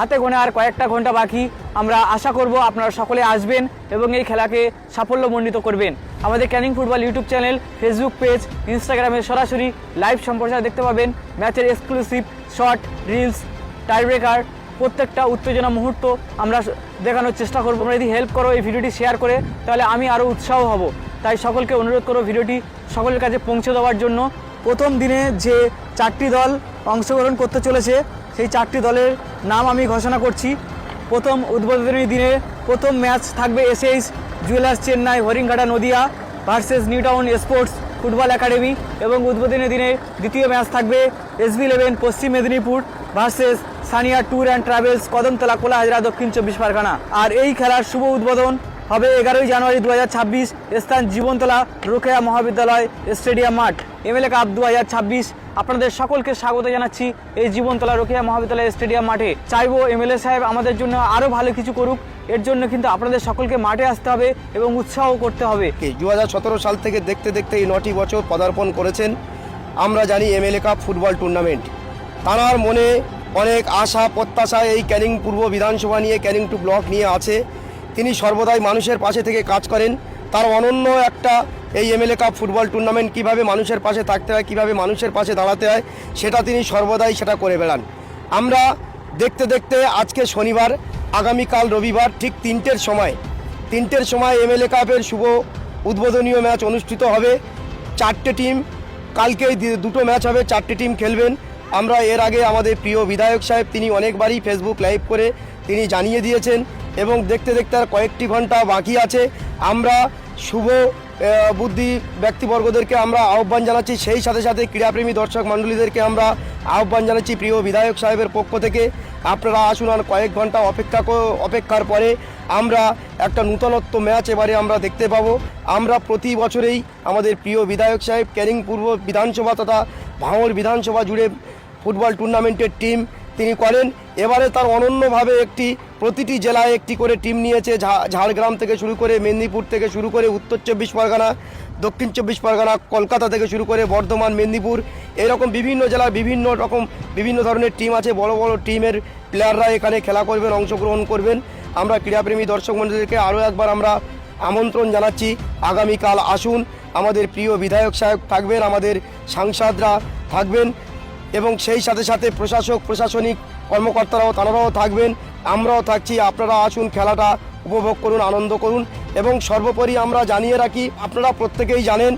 হাতে গোনা আর কয়েকটা ঘণ্টা বাকি। আমরা আশা করব আপনারা সকলে আসবেন এবং এই খেলাকে সাফল্যমণ্ডিত করবেন। আমাদের Canning football YouTube channel, Facebook page, ইনস্টাগ্রামে সরাসরি লাইভ সম্প্রচার দেখতে পাবেন। ম্যাচের এক্সক্লুসিভ শর্ট রিলস টাইব্রেকার প্রত্যেকটা উত্তেজনা মুহূর্ত আমরা দেখানোর চেষ্টা করব। তোমরা যদি হেল্প করো এই ভিডিওটি শেয়ার করে, তাহলে আমি আরও উৎসাহ হব। তাই সকলকে অনুরোধ করো ভিডিওটি সকলের কাছে পৌঁছে দেওয়ার জন্য। প্রথম দিনে যে চারটি দল অংশগ্রহণ করতে চলেছে সেই চারটি দলের নাম আমি ঘোষণা করছি। প্রথম উদ্বোধনী দিনে প্রথম ম্যাচ থাকবে SH jewellers Chennai, Haringhata, Nadia versus New Town sports football academy এবং উদ্বোধনী দিনে দ্বিতীয় ম্যাচ থাকবে SB eleven, Paschim Medinipur versus Sania tour and travels Kadamtala Kola Hazra Dakshin Chabbish Pargana. আর এই খেলার শুভ উদ্বোধন হবে এগারোই জানুয়ারি দু হাজার ছাব্বিশ স্থান জীবনতলা রোকেয়া মহাবিদ্যালয় স্টেডিয়াম মাঠ। এমএলএ কাপ দু হাজার ছাব্বিশ আপনাদের সকলকে স্বাগত জানাচ্ছি এই জীবনতলা রোকেয়া মহাবিদ্যালয় স্টেডিয়াম মাঠে। চাইব এমএলএ সাহেব আমাদের জন্য আরও ভালো কিছু করুক, এর জন্য কিন্তু আপনাদের সকলকে মাঠে আসতে হবে এবং উৎসাহ করতে হবে। দু হাজার সাল থেকে দেখতে দেখতে এই নটি বছর পদার্পণ করেছেন। আমরা জানি এমএলএ কাপ ফুটবল টুর্নামেন্ট। তাঁর মনে অনেক আশা, প্রত্যাশা, এই ক্যানিং পূর্ব বিধানসভা নিয়ে, ক্যানিং টু ব্লক নিয়ে আছে। তিনি সর্বদাই মানুষের পাশে থেকে কাজ করেন। তার অনন্য একটা এই এমএলএ কাপ ফুটবল টুর্নামেন্ট কীভাবে মানুষের পাশে থাকতে হয়, কীভাবে মানুষের পাশে দাঁড়াতে হয়, সেটা তিনি সর্বদাই সেটা করে বেড়ান। আমরা দেখতে দেখতে আজকে শনিবার, আগামীকাল রবিবার ঠিক তিনটের সময় তিনটের সময় এমএলএ কাপের শুভ উদ্বোধনীয় ম্যাচ অনুষ্ঠিত হবে। চারটে টিম, কালকেই দুটো ম্যাচ হবে, চারটে টিম খেলবেন। আমরা এর আগে আমাদের প্রিয় বিধায়ক সাহেব, তিনি অনেকবারই ফেসবুক লাইভ করে তিনি জানিয়ে দিয়েছেন এবং দেখতে দেখতে আর কয়েকটি ঘণ্টা বাকি আছে। আমরা শুভ বুদ্ধি ব্যক্তিবর্গদেরকে আমরা আহ্বান জানাচ্ছি। সেই সাথে সাথে ক্রীড়াপ্রেমী দর্শক মণ্ডলীদেরকে আমরা আহ্বান জানাচ্ছি প্রিয় বিধায়ক সাহেবের পক্ষ থেকে। আপনারা আসুন আর কয়েক ঘণ্টা অপেক্ষা অপেক্ষার পরে আমরা একটা নূতনত্ব ম্যাচ এবারে আমরা দেখতে পাবো। আমরা প্রতি বছরেই আমাদের প্রিয় বিধায়ক সাহেব ক্যারিং পূর্ব বিধানসভা তথা ভাঙড় বিধানসভা জুড়ে ফুটবল টুর্নামেন্টের টিম তিনি করেন। এবারে তার অনন্যভাবে একটি প্রতিটি জেলায় একটি করে টিম নিয়েছে। ঝাড়গ্রাম থেকে শুরু করে মেদিনীপুর থেকে শুরু করে উত্তর চব্বিশ পরগনা, দক্ষিণ চব্বিশ পরগনা, কলকাতা থেকে শুরু করে বর্ধমান, মেদিনীপুর, এরকম বিভিন্ন জেলার বিভিন্ন রকম, বিভিন্ন ধরনের টিম আছে। বড় বড় টিমের প্লেয়াররা এখানে খেলা করবেন, অংশগ্রহণ করবেন। আমরা ক্রীড়াপ্রেমী দর্শক মন্ডলীদেরকে আরও একবার আমরা আমন্ত্রণ জানাচ্ছি। আগামীকাল আসুন, আমাদের প্রিয় বিধায়ক সাহেব থাকবেন, আমাদের সাংসদরা থাকবেন এবং সেই সাথে সাথে প্রশাসক, প্রশাসনিক কর্মকর্তারাও তারাও থাকবেন। আমরাও থাকছি, আপনারা আসুন, খেলাটা উপভোগ করুন, আনন্দ করুন এবং সর্বোপরি আমরা জানিয়ে রাখি, আপনারা প্রত্যেকেই জানেন,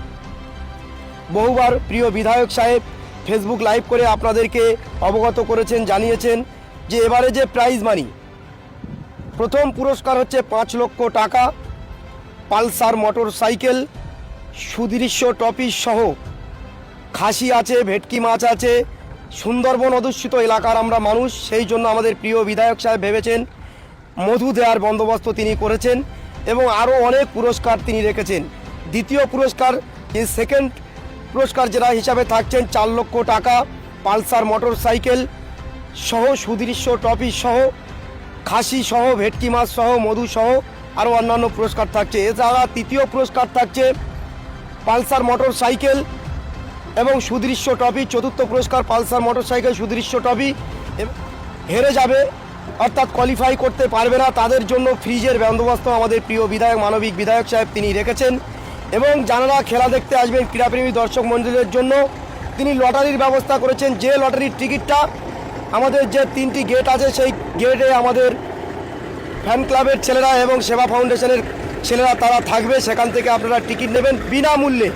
বহুবার প্রিয় বিধায়ক সাহেব ফেসবুক লাইভ করে আপনাদেরকে অবগত করেছেন, জানিয়েছেন যে এবারে যে প্রাইজ মানি প্রথম পুরস্কার হচ্ছে পাঁচ লক্ষ টাকা, পালসার মোটর সাইকেল সুদৃশ্য ট্রফি সহ খাসি আছে, ভেটকি মাছ আছে সুন্দরবন অধ্যুষিত এলাকার আমরা মানুষ, সেই জন্য আমাদের প্রিয় বিধায়ক সাহেব ভেবেছেন মধু দেওয়ার বন্দোবস্ত তিনি করেছেন এবং আরও অনেক পুরস্কার তিনি রেখেছেন। দ্বিতীয় পুরস্কার সেকেন্ড পুরস্কার যেটা হিসাবে থাকছেন, চার লক্ষ টাকা, পালসার মোটর সাইকেল সহ, সুদৃশ্য ট্রফি সহ, খাসি সহ, ভেটকি মাছ সহ, মধু সহ, আরও অন্যান্য পুরস্কার থাকছে। এছাড়া তৃতীয় পুরস্কার থাকছে পালসার মোটর সাইকেল এবং সুদৃশ্য ট্রফি, চতুর্থ পুরস্কার পালসার মোটরসাইকেল সুদৃশ্য ট্রফি। হেরে যাবে, অর্থাৎ কোয়ালিফাই করতে পারবে না, তাদের জন্য ফ্রিজের বন্দোবস্ত আমাদের প্রিয় বিধায়ক, মানবিক বিধায়ক সাহেব তিনি রেখেছেন। এবং যারা খেলা দেখতে আসবেন ক্রীড়াপ্রেমী দর্শক মন্ডলের জন্য। তিনি লটারির ব্যবস্থা করেছেন, যে লটারির টিকিটটা আমাদের যে তিনটি গেট আছে, সেই গেটে আমাদের ফ্যান ক্লাবের ছেলেরা এবং সেবা ফাউন্ডেশনের ছেলেরা, তারা থাকবে। সেখান থেকে আপনারা টিকিট নেবেন বিনামূল্যে।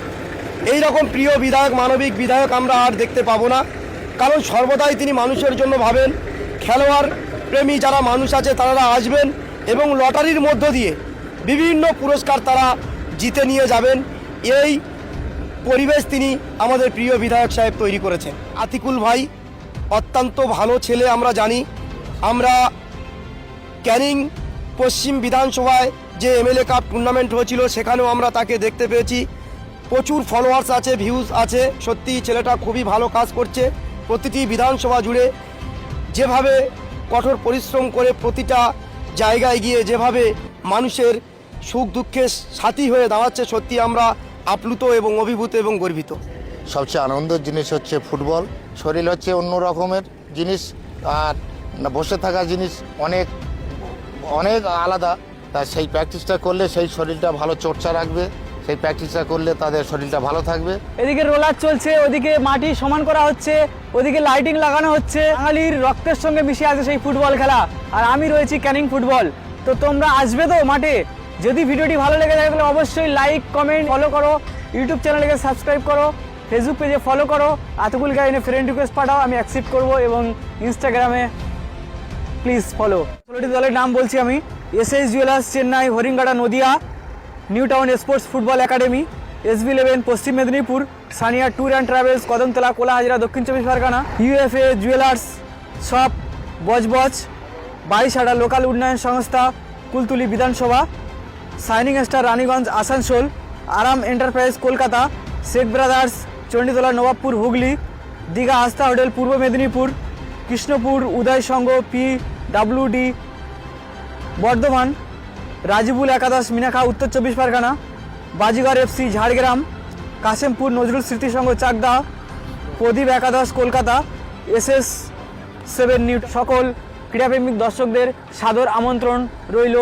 এই রকম প্রিয় বিধায়ক, মানবিক বিধায়ক আমরা আর দেখতে পাবো না। কারণ সর্বদাই তিনি মানুষের জন্য ভাবেন, খেলোয়াড়, প্রেমী যারা মানুষ আছে তারা আসবেন এবং লটারির মধ্য দিয়ে বিভিন্ন পুরস্কার তারা জিতে নিয়ে যাবেন। এই পরিবেশ তিনি আমাদের প্রিয় বিধায়ক সাহেব তৈরি করেছেন। আতিকুল ভাই, অত্যন্ত ভালো ছেলে আমরা জানি। আমরা ক্যানিং পশ্চিম বিধানসভায় যে এমএলএ কাপ টুর্নামেন্ট হয়েছিল, সেখানেও আমরা তাকে দেখতে পেয়েছি। প্রচুর ফলোয়ার্স আছে ভিউজ আছে। সত্যি, ছেলেটা খুবই ভালো কাজ করছে। প্রতিটি বিধানসভা জুড়ে যেভাবে কঠোর পরিশ্রম করে প্রতিটা জায়গায় গিয়ে যেভাবে মানুষের সুখ দুঃখের সাথী হয়ে দাঁড়াচ্ছে, সত্যি আমরা আপ্লুত এবং অভিভূত এবং গর্বিত। সবচেয়ে আনন্দের জিনিস হচ্ছে ফুটবল। শরীর হচ্ছে অন্য রকমের জিনিস আর বসে থাকা জিনিস অনেক অনেক আলাদা। তা সেই প্র্যাকটিসটা করলে সেই শরীরটা ভালো চর্চা রাখবে। সেই প্র্যাকটিসটা করলে তাদের শরীরটা ভালো থাকবে। এদিকে রোলার চলছে, ওদিকে মাটি সমান করা হচ্ছে, ওদিকে লাইটিং লাগানো হচ্ছে। বাঙালির রক্তের সঙ্গে মিশে আছে সেই ফুটবল খেলা। আর আমি রয়েছি ক্যানিং ফুটবল তো তোমরা আসবে তো মাঠে? যদি ভিডিওটি ভালো লেগে থাকে তাহলে অবশ্যই লাইক কমেন্ট ফলো করো। ইউটিউব চ্যানেলকে সাবস্ক্রাইব করো। ফেসবুক পেজে ফলো করো। আতকুল গাইনে ফ্রেন্ড রিকোয়েস্ট পাঠাও, আমি অ্যাকসেপ্ট করব এবং ইনস্টাগ্রামে প্লিজ ফলো ষোলোটি দলের নাম বলছি আমি। S S jewellers Chennai Haringhata Nadia New Town sports football academy S B eleven, Paschim Medinipur, Sania tour and travels, Kadamtala, Kolahazra, Dakshin Chabbish Pargana, UFA, jewellers shop Budge Budge Barishara local উন্নয়ন সংস্থা, কুলতুলি বিধানসভা, shining star Raniganj, Asansol, Aram enterprise Kolkata, Sheikh brothers, Chanditala, Nawabpur, Hooghly, Digha, Astha hotel, Purba Medinipur, Krishnapur, Uday Sangha, P WD Bardhaman Rajibul একাদশ মিনাখা উত্তর চব্বিশ Pargana Bajigarh FC, Jhargram, Kashempur, Nazrul স্মৃতিসংঘ চাকদা, প্রদীপ একাদশ, Kolkata S S seven new সকল ক্রীড়াপ্রেমিক দর্শকদের সাদর আমন্ত্রণ রইল।